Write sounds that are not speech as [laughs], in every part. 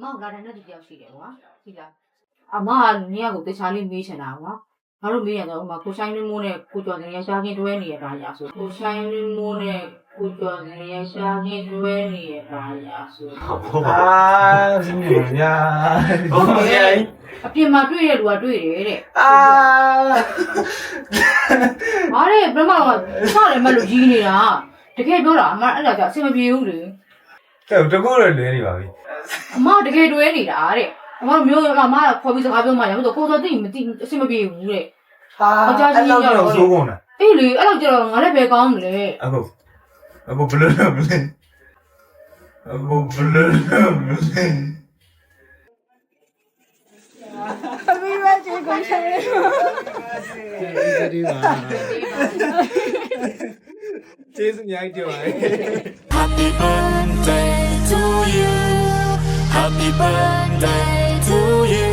မောက်လာတဲ့နဲ့တူတယောက်ရှိတယ်ကွာဒီလားအမကနင်းကိုတခြားလေးမေးချင်တာကွာငါတို့မေးရတော့ဥမာကိုဆိုင်ရင်းမိုးနဲ့ကိုကျော်တင်ရရှားချင်းတွဲနေရတာညာဆိုကိုဆိုင်ရင်းမိုးနဲ့ကိုကျော်တင်ရရှားချင်းတွဲနေရတာညာဆိုအာစင်းနေညာဟုတ်ပါရဲ့အပြင်မှာတွေ့တဲ့လူကတွေ့တယ်တဲ့အာဟာတဲ့ဘယ်မှာတော့စတယ်မလို့ကြီးနေတာတကယ်ပြောတာအမအဲ့ဒါကြောင့်အဆင်မပြေဘူးလေ တဲ့တကောလည်းလဲနေပါပြီအမတကယ်တွေ့နေတာတဲ့အမမျိုးအမခေါ်ပြီးစကားပြောမှရဘူးဆိုကိုစောသိမသိအဆင်မပြေဘူးတဲ့ ဟာအဲ့လောက်တော့စိုးကုန်တာအေးလေအဲ့လိုကြတော့ငါလည်းပဲကောင်းမလဲအခုအခုဘယ်လိုလုပ်မလဲအခုဘယ်လိုလုပ်မလဲ ကျေးဇူးအများကြီးတင်ပါတယ် [laughs] Happy birthday to you. Happy birthday to you.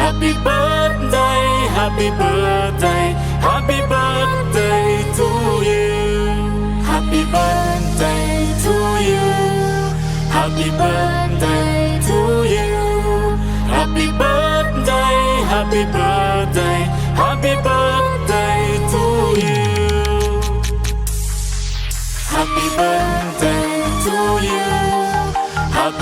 Happy birthday, happy birthday, happy birthday to you. Happy birthday to you. Happy birthday to you. Happy birthday, happy birthday, happy birthday